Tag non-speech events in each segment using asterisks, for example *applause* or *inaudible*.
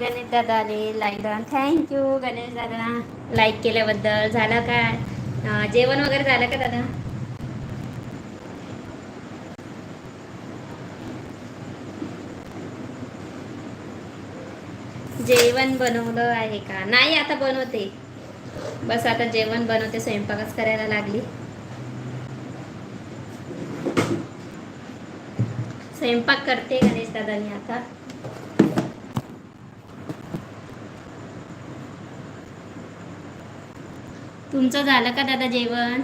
गणेश दादाने like thank you Ganesh दादा. Like केल्याबद्दल. झालं काय जेवण वगैरे झालं का दादा? जेवण बनवलं आहे का? नाही आता बनवते. बस आता जेवण बनवते. स्वयंपाकच करायला लागली. स्वयंपाक करते गणेश दादानी आता. तुमचं झालं का दादा जेवण?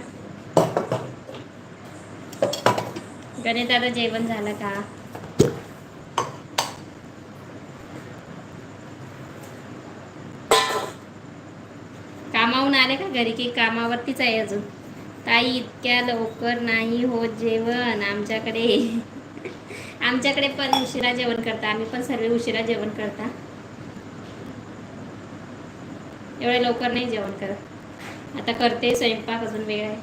गणेश दादा जेवण झालं का? कामावून आले का घरी? की कामावरतीच आहे अजून? ताई इतक्या लवकर नाही होत जेवण. आमच्याकडे *laughs* आमच्याकडे पण उशिरा जेवण करता. आम्ही पण सर्व उशिरा जेवण करता. एवढ्या लवकर नाही जेवण करत. आता करते स्वयंपाक अजून वेळ आहे.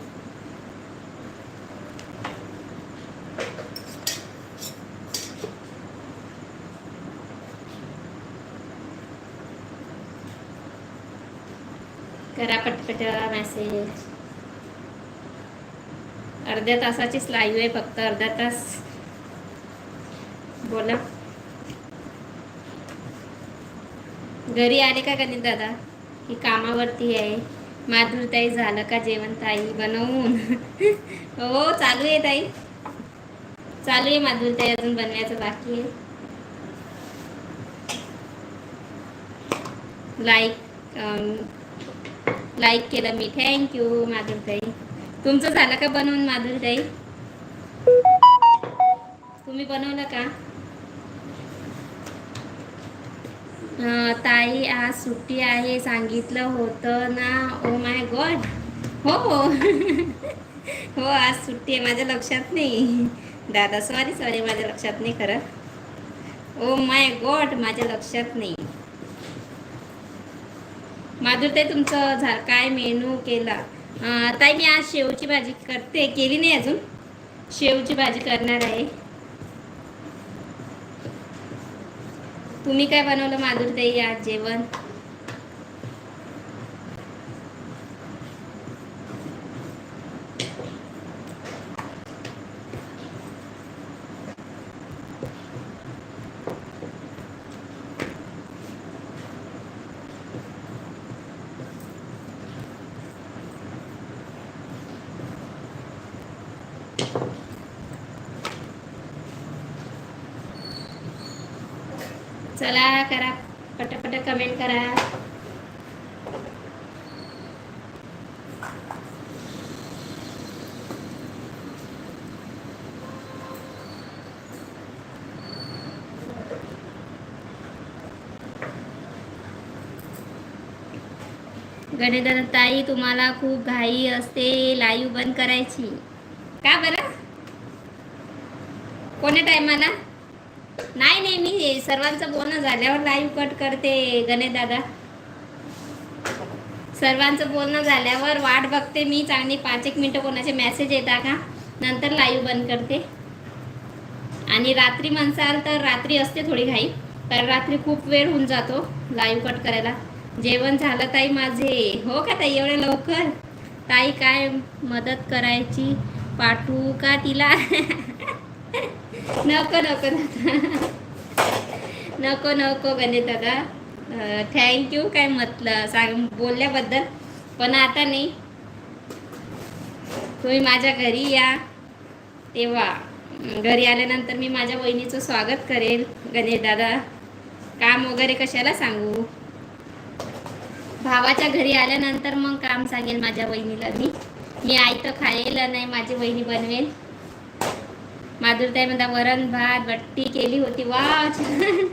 करा पटपट मेसेज अर्ध्या तासाचीच लाईव्ह आहे फक्त अर्धा तास. बोला. घरी आले का गणित दादा? की कामावरती आहे? माधुरताई झालं का जेवण ताई बनवून? हो चालू आहे ताई. चालू आहे माधुरताई अजून बनवायचं बाकी आहे. लाईक लाईक केलं मी. थँक्यू माधुरताई तुमचं झालं का बनवून माधुरताई तुम्ही बनवलं का? ताई आज सुट्टी आहे सांगितलं होतं ना. ओ माय गॉड हो. हो *laughs* हो आज सुट्टी आहे माझ्या लक्षात नाही. दादा सॉरी सॉरी माझ्या लक्षात नाही खरं. ओ माय गॉड माझ्या लक्षात नाही. माधुरताई तुमचं झा काय मेनू केला? ताई मी आज शेवची भाजी करते. केली नाही अजून? शेवची भाजी करणार आहे. तुम्ही काय बनवलं माधुरताई आज जेवण चला करा पटापट कमेंट करा गणेशदादा ताई तुम्हाला खूप घाई असते लाईव्ह बंद करायची. का बरं? कोण्या टायमाला? नाही नाही मी सर्वांचं बोलणं झाल्यावर लाईव्ह कट करते गणेश दादा. सर्वांचं बोलणं झाल्यावर वाट बघते मी चांगली पाच एक मिनटं कोणाचे मेसेज येता का? नंतर लाईव्ह बंद करते. आणि रात्री म्हणसाल तर रात्री असते थोडी घाई कारण रात्री खूप वेळ होऊन जातो लाईव्ह कट करायला. जेवण झालं ताई माझे. हो का ताई एवढ्या लवकर? ताई काय मदत करायची? पाठवू का तिला? नको नको नको. नको गणेश दादा. थँक्यू काय म्हटलं? सांग बोलल्याबद्दल. पण आता नाही. तुम्ही माझ्या घरी या. तेव्हा घरी आल्यानंतर मी माझ्या वहिनीचं स्वागत करेल गणेश दादा. काम वगैरे कशाला सांगू? भावाच्या घरी आल्यानंतर मग काम सांगेल माझ्या बहिणीला मी. मी आई तर खायला नाही माझी बहिणी बनवेल. माधुरताई म्हणता वरण भात बट्टी केली होती. वा छान.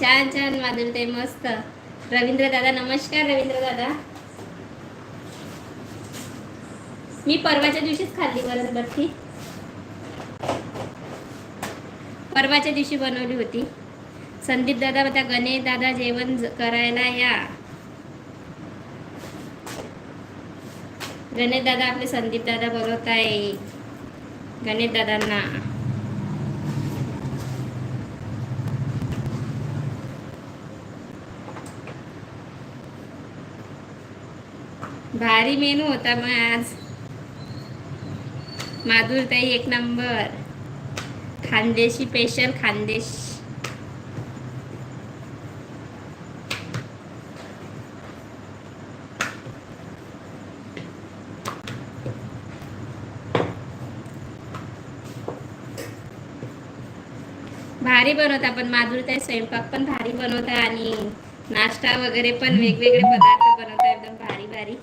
छान छान माधुरताई मस्त. रवींद्र दादा नमस्कार रवींद्र दादा. मी परवाच्या दिवशीच खाल्ली वरण बट्टी. परवाच्या दिवशी बनवली होती. संदीप दादा म्हणता गणेश दादा जेवण करायला या. गणेश दादा आपले संदीप दादा बोलवत आहे. गणेश दादांना. भारी मेनू होता मग आज. माधुरताई एक नंबर. खानदेशी स्पेशल खानदेश. भारी बनवता पण माधुरताई स्वयंपाक पण भारी बनवता आणि नाश्ता वगैरे पण वेगवेगळे पदार्थ बनवता एकदम भारी भारी.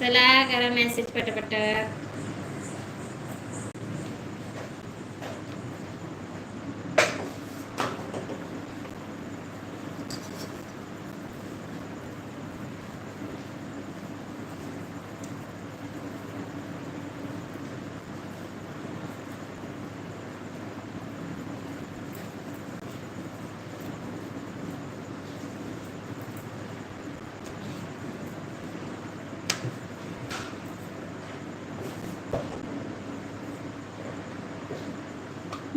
चला करा मेसेज पटापट.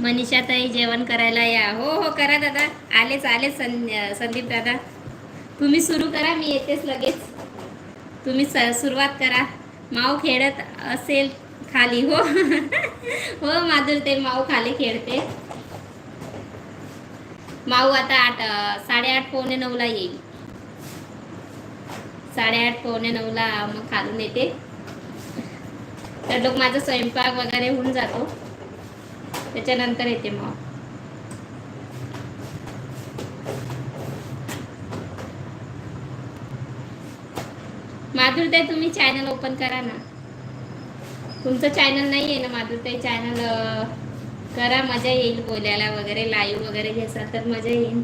मनीषाताई जेवण करायला या. हो हो करा दादा. आलेच आलेच सं संदीप दादा. तुम्ही सुरू करा मी येतेच लगेच. तुम्ही स सुरुवात करा. माऊ खेळत असेल खाली. हो. हो माधुर ते माऊ खाली खेळते. माऊ आता आठ साडेआठ पावणे नऊला येईल. साडेआठ पावणे नऊला मग खालून येते. तर लोक माझा स्वयंपाक वगैरे होऊन जातो. त्याच्यानंतर येते मग. माधुरताई तुम्ही चॅनल ओपन करा ना. तुमचं चॅनल नाही आहे ना माधुरताई चॅनल करा मजा येईल बोलायला वगैरे लाईव्ह वगैरे घेसाल तर मजा येईल.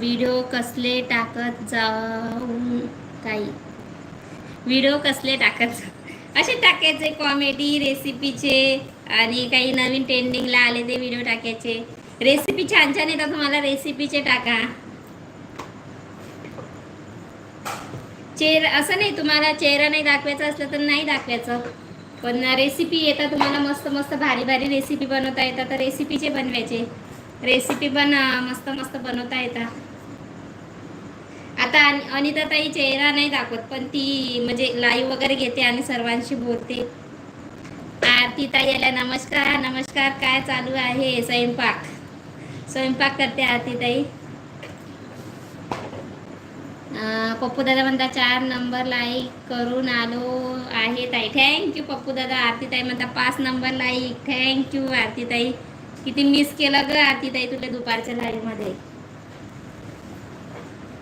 व्हिडिओ कसले टाकत जाऊन काही व्हिडिओ कसले टाकत असे टाकायचे कॉमेडी रेसिपीचे आणि काही नवीन ट्रेंडिंगला आले ते व्हिडिओ टाकायचे. रेसिपी छान छान येतात तुम्हाला रेसिपीचे टाका. चेहरा असं नाही तुम्हाला चेहरा नाही दाखवायचा असलं तर नाही दाखवायचं. पण रेसिपी येतात तुम्हाला मस्त मस्त भारी भारी रेसिपी बनवता येतात तर रेसिपीचे बनवायचे. रेसिपी पण मस्त मस्त बनवता येतात. आता अनिता ताई चेहरा नाही दाखवत पण ती म्हणजे लाईव्ह वगैरे घेते आणि सर्वांशी बोलते. आरती ताई आल्या नमस्कार नमस्कार काय चालू आहे स्वयंपाक? स्वयंपाक करते आरती ताई पप्पू दादा म्हणता चार नंबर लाईक करून आलो आहे ताई. थँक्यू पप्पू दादा आरती ताई म्हणता पाच नंबर लाईक थँक्यू आरती ताई किती मिस केलं ग आरती ताई तुला दुपारच्या लाईव्हमध्ये.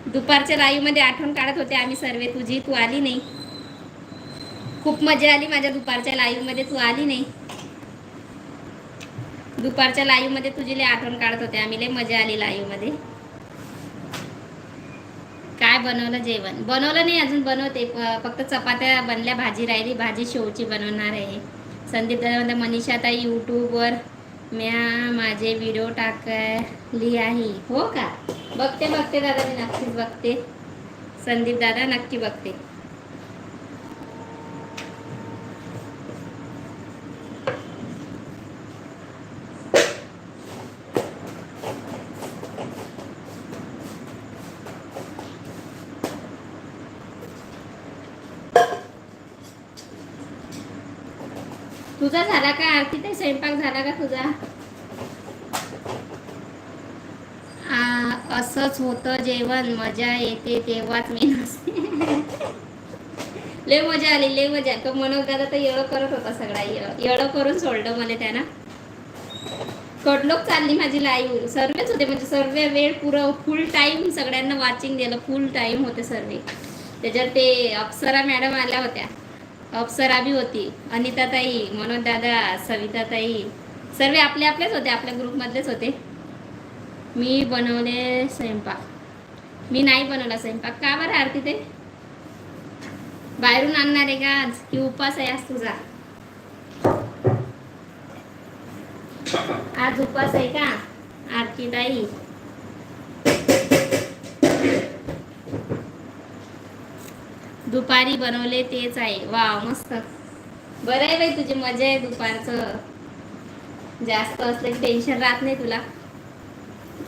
दुपारच्या लाईव्हमध्ये आठवण काढत होते आम्ही सर्व. तुझी तू आली नाही. खूप मजा आली माझ्या दुपारच्या लाईव्हमध्ये तू आली नाही. दुपारच्या लाईव्हमध्ये तुझी लय आठवण काढत होते आम्ही लय मजा आली लाईव्हमध्ये. काय बनवलं जेवण? बनवलं नाही अजून बनवते. फक्त चपात्या बनल्या भाजी राहिली. भाजी शेवची बनवणार आहे. संदीप दादा मनीषा ताई यूट्यूबवर म्या माझे व्हिडिओ टाकली आहे. हो का? बघते बघते दादा मी नक्कीच बघते. संदीप दादा नक्की बघते. तुझा झाला का आरती ते स्वयंपाक झाला का तुझा आ, असंच होतं जेवण मजा येते तेव्हाच मी नसते. लय मजा आली लय मजा. तो मनोज दादा तर येळं करत होता सगळा येळं. येळं करून सोडलं मला त्यानं. कडलोक चालली माझी लाईव्ह सर्वच होते म्हणजे सर्व वेळ पुरं फुल टाईम सगळ्यांना वाचिंग दिलं फुल टाईम होते सर्वे त्याच्यात ते अप्सरा मॅडम आल्या होत्या. अप्सरा बी होती. अनिताताई मनोज दादा सविताताई. सर्व आपले आपलेच होते आपल्या ग्रुपमधलेच होते. मी बनवले स्वयंपाक. मी नाही बनवला स्वयंपाक. का बरं आरती ते बाहेरून आणणार आहे का आज? की उपास आहे आज तुझा? आज उपास आहे का आरती ताई? दुपारी बनवले तेच आहे. वा मस्त. बरं आहे बाई तुझी मजा आहे दुपारचं. जास्त असलं की टेन्शन राहत नाही तुला.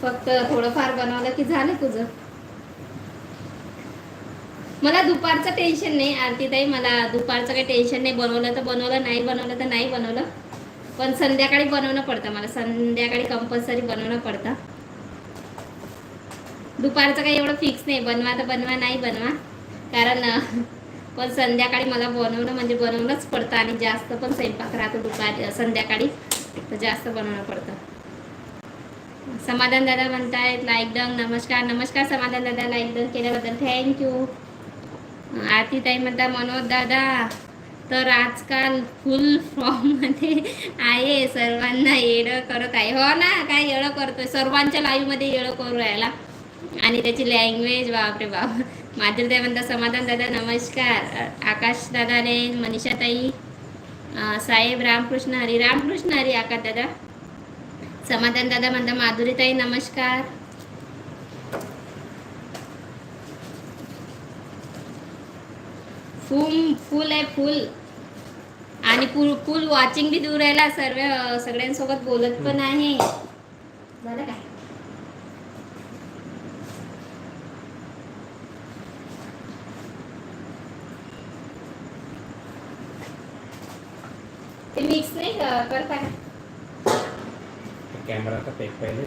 फक्त थोडंफार बनवलं की झालं तुझं. मला दुपारचं टेन्शन नाही आरतीताई मला दुपारचं काही टेन्शन नाही. बनवलं तर बनवलं नाही बनवलं तर नाही बनवलं. पण संध्याकाळी बनवणं पडतं मला. संध्याकाळी कंपल्सरी बनवणं पडतं. दुपारचं काही एवढं फिक्स नाही. बनवा तर बनवा नाही बनवा. कारण पण संध्याकाळी मला बनवणं म्हणजे बनवणंच पडतं आणि जास्त पण स्वयंपाक राहतो दुपारी संध्याकाळी. तर जास्त बनवणं पडतं. समाधान दादा म्हणतायत लाईक नमस्कार नमस्कार समाधान दादा लाईक डन केल्याबद्दल थँक्यू आरतीताई म्हणता मनोज दादा तर आजकाल फुल फॉर्ममध्ये आहे सर्वांना येडं करत आहे. हो ना काय येडं करतोय? सर्वांच्या लाईव्हमध्ये येडं करू राहिला. आणि त्याची लँग्वेज बापरे बाप. माधुरताई म्हणता समाधान दादा नमस्कार. आकाश दादाने मनीषाताई ताई साहेब रामकृष्ण हरी. रामकृष्ण हरी आकाश दादा. समाधान दादा म्हणता माधुरीताई नमस्कार. फुल फुल आहे फुल. आणि फुल फुल वॉचिंग बी दूर राहिला सर्व सगळ्यांसोबत बोलत पण आहे. झालं काय? ते मिक्स नाही करता कॅमेरा का पेक पहिले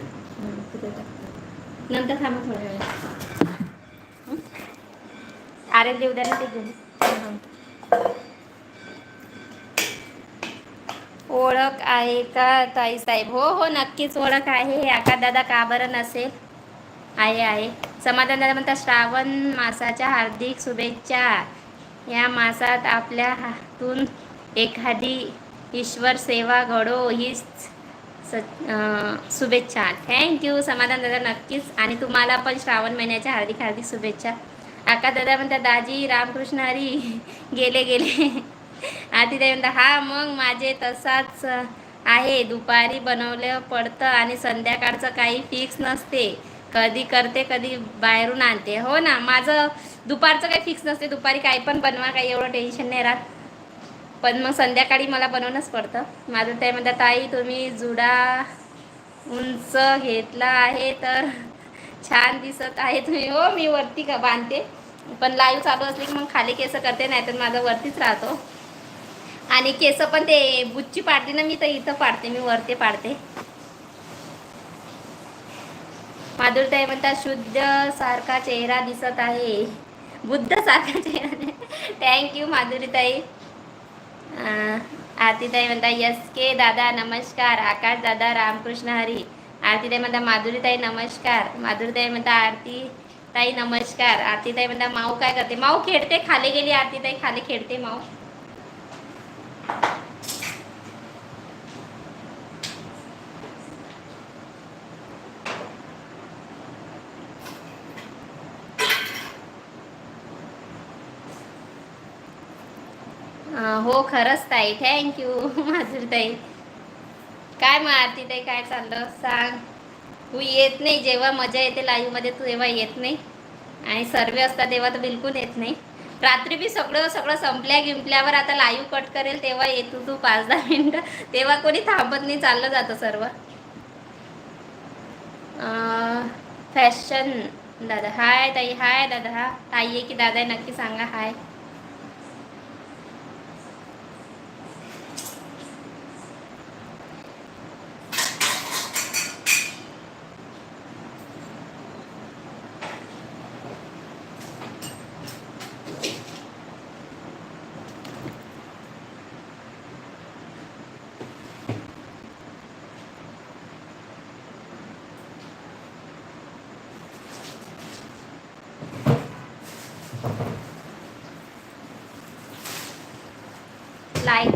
नंतर थांबा थोड्या वेळ अरे देऊ द्या ना ते घेऊन. ओळख आहे का ताई साहेब? हो हो नक्कीच ओळख आहे. हे आका दादा का बरं नसेल? आहे आहे. समाधान दादा म्हणतात श्रावण मासाच्या हार्दिक शुभेच्छा. या मासात आपल्या हातून एखादी ईश्वर सेवा घडो हीच स शुभेच्छा. थँक्यू समाधान दादा नक्कीच. आणि तुम्हाला पण श्रावण महिन्याच्या हार्दिक हार्दिक शुभेच्छा. आका दादा म्हणतात दाजी रामकृष्ण हरी. *laughs* गेले गेले. *laughs* आधी ते म्हणतात हा मग माझे तसाच आहे. दुपारी बनवलं पडतं आणि संध्याकाळचं काही फिक्स नसते. कधी करते कधी बाहेरून आणते. हो ना माझं दुपारचं काही फिक्स नसते. दुपारी काही पण बनवा काही एवढं टेन्शन नाही राहत. पण मग संध्याकाळी मला बनवणंच पडतं. माझं ते म्हणतात ताई तुम्ही जुडा उंच घेतला आहे तर छान दिसत आहे. तुम्ही हो मी वरती का बांधते. पण लाईव्ह चालू असली की मग खाली केस करते नाही तर माझा वरतीच राहतो. आणि केस पण ते बुच्ची पाडते ना मी तर इथं पाडते मी वरती पाडते. माधुरताई म्हणतात शुद्ध सारखा चेहरा दिसत आहे. बुद्ध सारखा चेहरा थँक्यू माधुरीताई आरतीताई म्हणता यस के दादा नमस्कार आकाश दादा रामकृष्ण हरी आरतीताई म्हणता माधुरीताई नमस्कार माधुरीताई म्हणता आरती ताई नमस्कार आरतीताई म्हणता माऊ काय करते माऊ खेळते खाली गेली आरतीताई खाली खेळते माऊ ताई थँक्यू *laughs* माधुरी ताई. काय मग आरती ताई काय चाललं? सांग. तू येत नाही जेव्हा मजा येते लाईव्हमध्ये तू तेव्हा येत नाही. आणि सर्वे असतात तेव्हा तर बिलकुल येत नाही. रात्री बी सगळं सगळं संपल्या गिंपल्यावर आता लाईव्ह कट करेल तेव्हा येतो तू पाच दहा मिनटं. तेव्हा कोणी थांबत नाही चाललं जातं सर्व. फॅशन दादा हाय ताई हाय दादा. हा ताई आहे की दादा? नक्की सांगा hi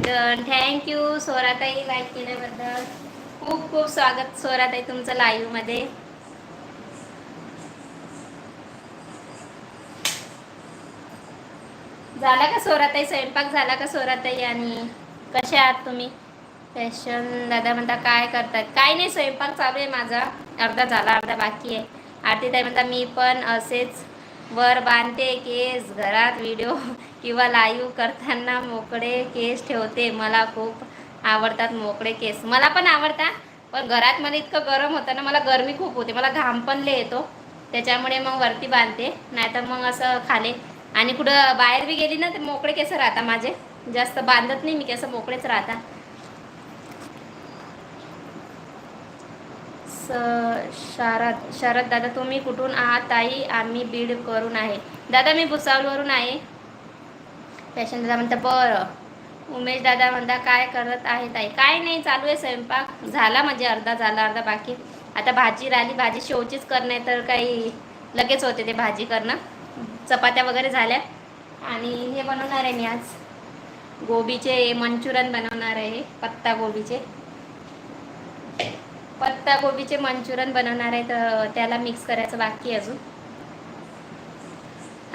like done thank you सोराताई like केल्याबद्दल. खूप खूप स्वागत सोराताई तुमचं लाईव्हमध्ये. झाला का सोराताई स्वयंपाक झाला का सोराताई आणि कसे आहात तुम्ही? फॅशन दादा म्हणता काय करतात? काय नाही स्वयंपाक चालू आहे माझा. अर्धा झाला अर्धा बाकी आहे. आरती ताई म्हणता मी पण असेच वर बांधते केस घरात व्हिडिओ किंवा लाईव्ह करताना मोकळे केस ठेवते. मला खूप आवडतात मोकळे केस. मला पण आवडतात पण घरात मला इतकं गरम होतं ना मला गरमी खूप होते. मला घाम पण लय येतो. त्याच्यामुळे मग वरती बांधते. नाहीतर मग असं खाली. आणि कुठं बाहेर बी गेली ना ते मोकळे केस राहतात माझे. जास्त बांधत नाही मी केस मोकळेच राहतात. शारद शरद दादा तुम्ही कुठून आहात? ताई आम्ही बीड करून आहे. दादा मी भुसावलवरून आहे. फॅशन दादा म्हणता बरं. उमेश दादा म्हणता काय करत आहे ताई? काय नाही चालू आहे स्वयंपाक. झाला म्हणजे अर्धा झाला अर्धा बाकी. आता भाजी राहिली भाजी शेवचीच करणं तर काही लगेच होते ते भाजी करणं. चपात्या वगैरे झाल्या. आणि हे बनवणार आहे मी आज. गोबीचे मंचुरन बनवणार आहे पत्ता गोबीचे. पत्ता गोबीचे मंचुरन बनवणार आहे तर त्याला मिक्स करायचं बाकी अजून.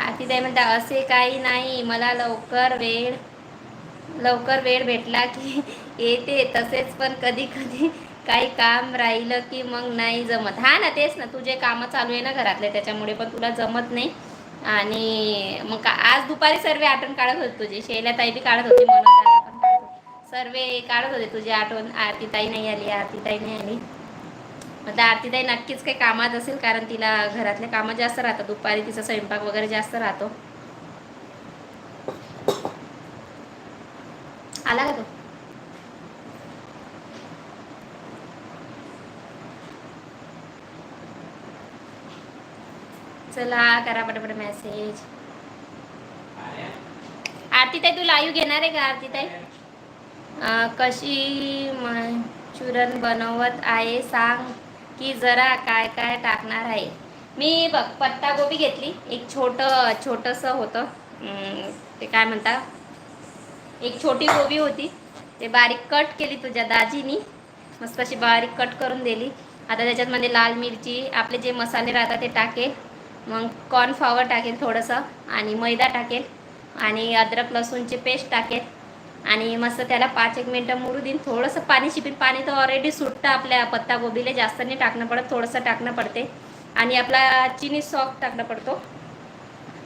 आरतीताई म्हणता असे काही नाही मला लवकर वेळ लवकर वेळ भेटला की *laughs* येते तसेच पण कधी कधी काही काम राहिलं की मग नाही जमत. हा ना तेच ना तुझे कामं चालू आहे ना घरातले त्याच्यामुळे पण तुला जमत नाही. आणि मग का आज दुपारी सर्व आठवण काढत होते तुझी शैला ताई बी काढत होती मनोज पण काढत होते. सर्वे काढत होते तुझी आठवण आरती ताई नाही आली आरती ताई नाही आली. मग त्या आरतीताई नक्कीच काही कामात असेल कारण तिला घरातले कामं जास्त राहतात. दुपारी तिचा स्वयंपाक वगैरे जास्त राहतो. आला का तो? चला करा पटापट मेसेज आरतीताई तू लाईव्ह घेणार आहे का आरतीताई? ताई कशी मंचुरन बनवत आहे सांग. की जरा काय काय टाकणार आहे. मी बघ पत्ता गोबी घेतली. एक छोटं छोटंसं होतं. ते काय म्हणता? एक छोटी गोबी होती. ते बारीक कट केली तुझ्या दाजीनी. मस्त अशी बारीक कट करून दिली. आता त्याच्यातमध्ये लाल मिरची आपले जे मसाले राहतात ते टाकेल. मग कॉर्नफ्लॉवर टाकेल थोडंसं आणि मैदा टाकेल. आणि अद्रक लसूणची पेस्ट टाकेल. आणि मस्त त्याला पाच एक मिनटं मुरू देईन. थोडंसं पाणी शिपीन. पाणी तर ऑलरेडी सुटतं आपल्या पत्तागोबीला जास्त नाही टाकणं पडत थोडंसं टाकणं पडते. आणि आपला चिनी सॉक टाकणं पडतो.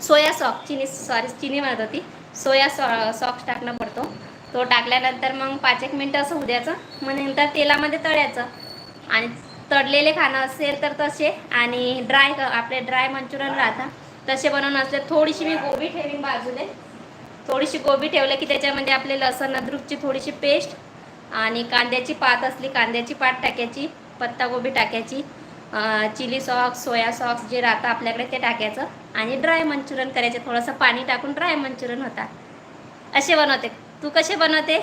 सोया सॉक. चिनी सॉरी चिनी म्हणत होती. सोया सॉ सॉक्स टाकणं पडतो. तो टाकल्यानंतर मग पाच एक मिनटं असं उद्याचं. मग नंतर तेलामध्ये तळायचं. आणि तळलेले खाणं असेल तर तसे. आणि ड्राय आपले ड्राय मंचुरियन राहतात तसे बनवून असले थोडीशी मी गोबी ठेवीन बाजूले. थोडीशी गोबी ठेवलं की त्याच्यामध्ये आपले लसण अद्रुकची थोडीशी पेस्ट आणि कांद्याची पात असली कांद्याची पात टाकायची पत्तागोबी टाकायची चिली सॉक्स सोया सॉक्स जे राहतं आपल्याकडे ते टाकायचं आणि ड्राय मंचुरियन करायचं. थोडंसं पाणी टाकून ड्राय मंचुरियन होता. असे बनवते. तू कसे बनवते?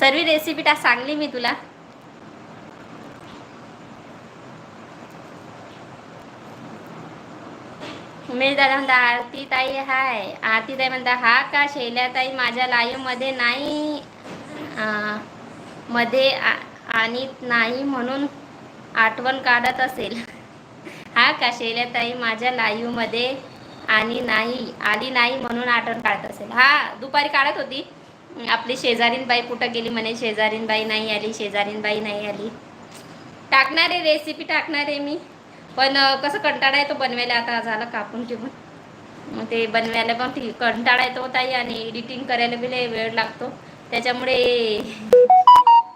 सर्व रेसिपी टा सांगली मी तुला. उमेश दादा म्हणता आरती ताई हाय. आरती ताई म्हणता हा का शैल्या ताई माझ्या लाईव्हमध्ये नाही मध्ये आ- आणि नाही म्हणून आठवण काढत असेल. हा का शैल्या ताई माझ्या लाईव्हमध्ये आणि नाही आली नाही म्हणून आठवण काढत असेल. हा दुपारी काढत होती. आपली शेजारीनबाई कुठं गेली म्हणे? शेजारीनबाई नाही आली शेजारीनबाई नाही आली. टाकणार आहे रेसिपी टाकणार आहे मी. पण कसं कंटाळा येतो बनवायला. आता झालं कापून ठेवून. मग ते बनवायला पण ठीक कंटाळा येतो ताई आणि एडिटिंग करायला बी वेळ लागतो. त्याच्यामुळे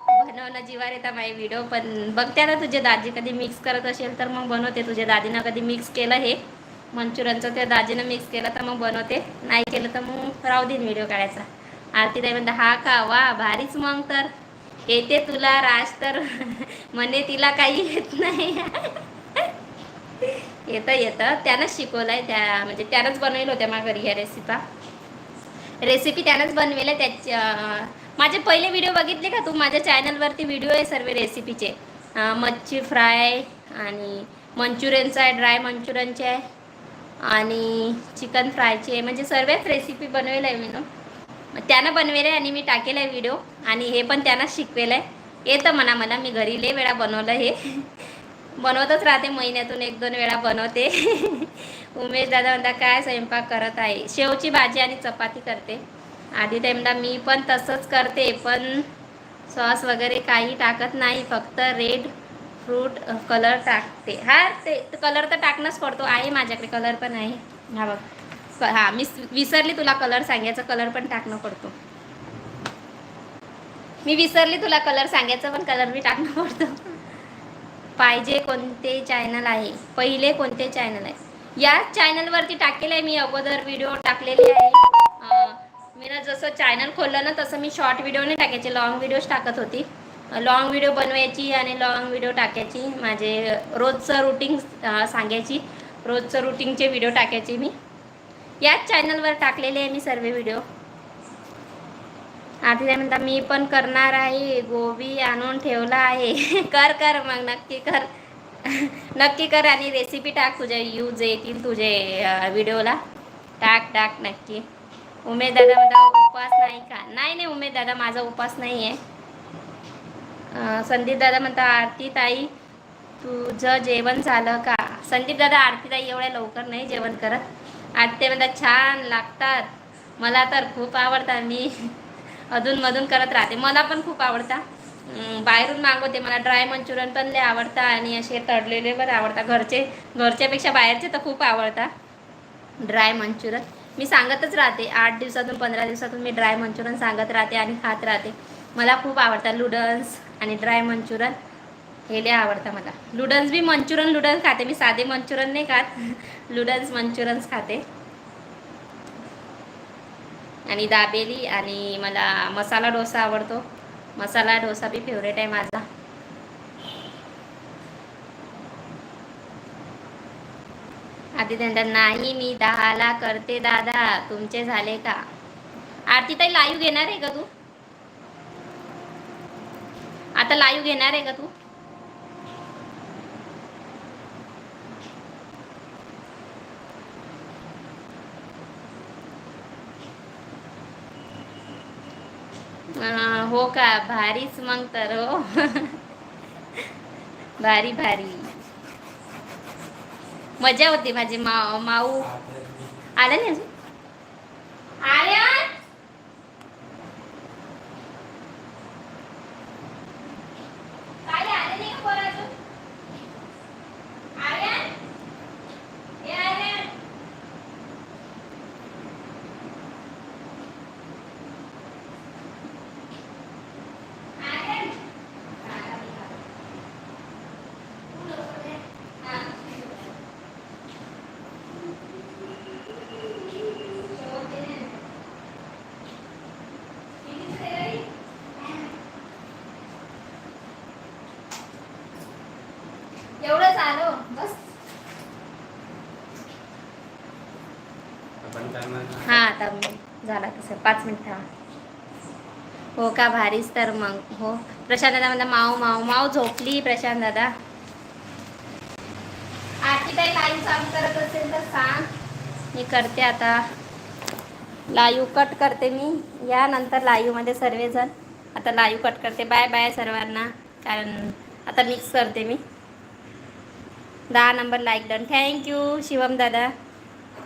बनवणं जीवार येतात माझे व्हिडिओ पण बघते ना तुझे दाजी कधी मिक्स करत असेल तर मग बनवते. तुझ्या दादीनं कधी मिक्स केलं हे. मंचुरियनचं त्या दाजीनं मिक्स केलं तर मग बनवते. नाही केलं तर मग राहू देईन व्हिडिओ काढायचा. आरती ताई म्हणता हा का? वा भारीच मग तर. येते तुला राज तर. *laughs* म्हणे तिला काही येत नाही. *laughs* येतं येतं. त्यानंच शिकवलं आहे त्या म्हणजे त्यानंच बनवलं होत्या माझ्या घरी ह्या रेसिपा रेसिपी त्यानंच बनवेल्या. त्याच्या माझे पहिले व्हिडिओ बघितले का तू? माझ्या चॅनलवरती व्हिडिओ आहे सर्व रेसिपीचे मच्छी फ्राय आणि मंचुरियनचा आहे ड्राय मंचुरियनचे आहे. आणि चिकन फ्रायचे आहे म्हणजे सर्वच रेसिपी बनवेल आहे मी ना. त्यानं बनवेल आहे आणि मी टाकेल आहे व्हिडिओ आणि हे पण त्यानंच शिकवेल आहे येतं म्हणा मला मी घरी लय वेळा बनवलं हे. बनवतच राहते महिन्यातून एक दोन वेळा बनवते. *laughs* उमेश दादा म्हणता काय स्वयंपाक करत आहे? शेवची भाजी आणि चपाती करते. आधी टाईमला मी पण तसंच करते पण सॉस वगैरे काही टाकत नाही फक्त रेड फ्रूट कलर टाकते. हा ते कलर तर टाकणंच पडतो आहे माझ्याकडे कलर पण आहे. हा बघ. हा मी विसरली तुला कलर सांगायचं कलर पण टाकणं पडतो. मी विसरली तुला कलर सांगायचं पण कलर मी टाकणं पडतो. पाहिजे कोणते चॅनल आहे? पहिले कोणते चॅनल आहे? या चॅनलवरती टाकलेलं आहे मी अगोदर व्हिडिओ टाकलेले आहे. मी ना जसं चॅनल खोललं ना तसं मी शॉर्ट व्हिडिओ नाही टाकायचे लॉंग व्हिडिओज टाकत होती. लॉंग व्हिडिओ बनवायची आणि लॉंग व्हिडिओ टाकायची. माझे रोजचं रुटीन सांगायची. रोजचं रुटीनचे व्हिडिओ टाकायचे मी. याच चॅनलवर टाकलेले आहे मी सर्व व्हिडिओ आधी काय म्हणता मी पण करणार आहे. गोबी आणून ठेवला आहे. *laughs* कर कर मग नक्की कर. *laughs* नक्की कर आणि रेसिपी टाक तुझ्या यूज येतील तुझे व्हिडिओला टाक टाक नक्की. उमेश दादा म्हणता उपास नाही का? नाही नाही उमेश दादा माझा उपास नाही आहे संदीप दादा म्हणता आरती ताई तुझं जेवण झालं का? संदीप दादा आरती ताई एवढ्या लवकर नाही जेवण करत. आरती म्हणतात छान लागतात. मला तर खूप आवडतात मी. *laughs* अधूनमधून करत राहते. मला पण खूप आवडता. बाहेरून मागवते मला. ड्राय मंचुरियन पण लय आवडतं आणि असे तळलेले पण आवडतात घरचे घरच्यापेक्षा बाहेरचे तर खूप आवडतात ड्राय मंचुरियन. मी सांगतच राहते. आठ दिवसातून पंधरा दिवसातून मी ड्राय मंचुरियन सांगत राहते आणि खात राहते. मला खूप आवडतात लुडन्स आणि ड्राय मंचुरियन. हे लय आवडतं मला. लुडन्स बी मंचुरियन लुडन्स खाते. मी साधे मंचुरियन नाही खात. *laughs* लुडन्स मंचुरियन्स खाते. आणि दाबेली आणि मला मसाला डोसा आवडतो. मसाला डोसा बी फेवरेट आहे माझा. आधी त्यांना नाही मी दहाला करते दादा. तुमचे झाले का? आरती ताई लाईव्ह घेणार आहे का तू? आता लाईव्ह घेणार आहे का तू? हो का भारीच मग तर हो भारी भारी मजा होती माझी माऊ माऊ आलं नाही अजून आर्यन काय आले नाही का पोरं अजून? आर्यन? ए आर्यन? आर्यन? हा. एवढंच आलो बस आपण करणार ना. हा आता मग पाच मिनिट हो का भारीच तर मग. हो. प्रशांत दादा म्हणता माऊ माऊ माऊ झोपली प्रशांत दादा. आरती काही लाईव्ह चालू करत असेल तर सांग. मी करते आता. लाईव्ह कट करते मी. या नंतर लाईव्हमध्ये सर्वजण. आता लाईव्ह कट करते. बाय बाय सर्वांना. कारण आता मिक्स करते मी. दहा number like done thank you Shivam दादा.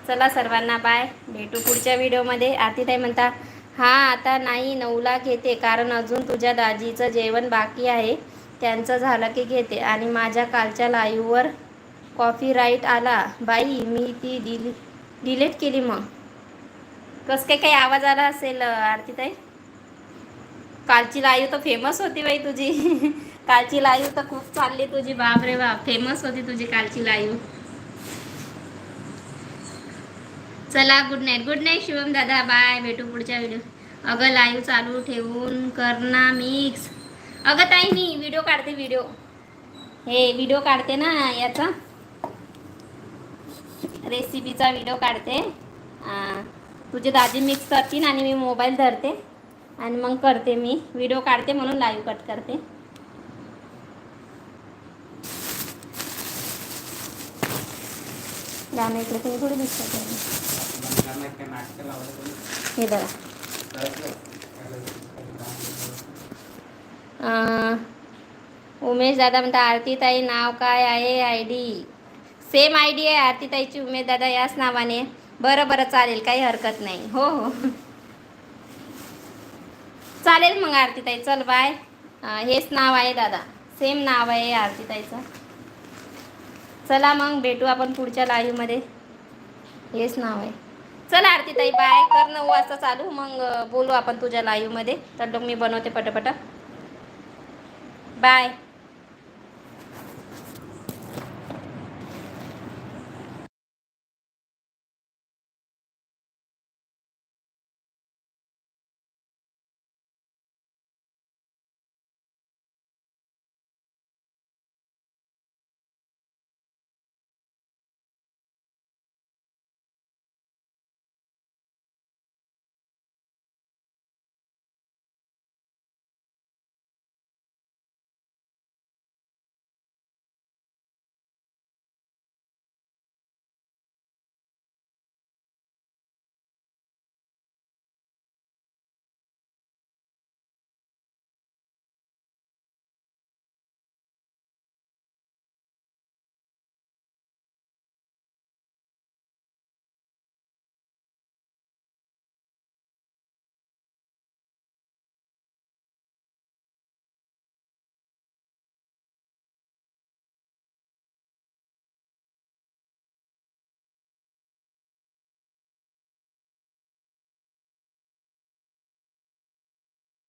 चला सर्वांना बाय भेटू पुढच्या व्हिडिओमध्ये आरतीताई म्हणता हां आता नाही नऊला घेते. कारण अजून तुझ्या दाजीचं जेवण बाकी आहे. त्यांचं झालं की घेते. आणि माझ्या कालच्या लाईव्हवर कॉपीराईट आला. बाई मी ती डिली डिलीट केली मग. कसं काय काही आवाज आला असेल आरतीताई? कालची लाईव्ह तर फेमस होती बाई तुझी. *laughs* कालची लाईव्ह तर खूप चालली तुझी. बाप रे बाप फेमस होती तुझी कालची लाईव्ह चला good night good night Shivam दादा बाय भेटू पुढच्या व्हिडिओ अगं लाईव्ह चालू ठेवून कर ना मिक्स अगं ताई मी व्हिडिओ काढते व्हिडिओ हे व्हिडिओ काढते ना याचा. रेसिपीचा व्हिडिओ काढते. तुझे दाजी मिक्स करतील आणि मी मोबाईल धरते. आणि मग करते मी. व्हिडिओ काढते म्हणून लाईव्ह कट करते. गाणं इकडे तुम्ही थोडी दिसतात हे बघा. उमेश दादा म्हणता आरतीताई नाव काय आहे? I D same I D आहे आरतीताईची उमेश दादा याच नावाने. बरं बरं चालेल काही हरकत नाही. हो हो. चालेल मग आरतीताई चल बाय हेच नाव आहे दादा. सेम नाव आहे आरतीताईचं. चला मग भेटू आपण पुढच्या लाईव्हमध्ये हेच नाव आहे. चल आरती ताई बाय कर नऊ वाजता चालू. मग बोलू आपण तुझ्या लाईव्हमध्ये तर लोक मी बनवते पटापट. बाय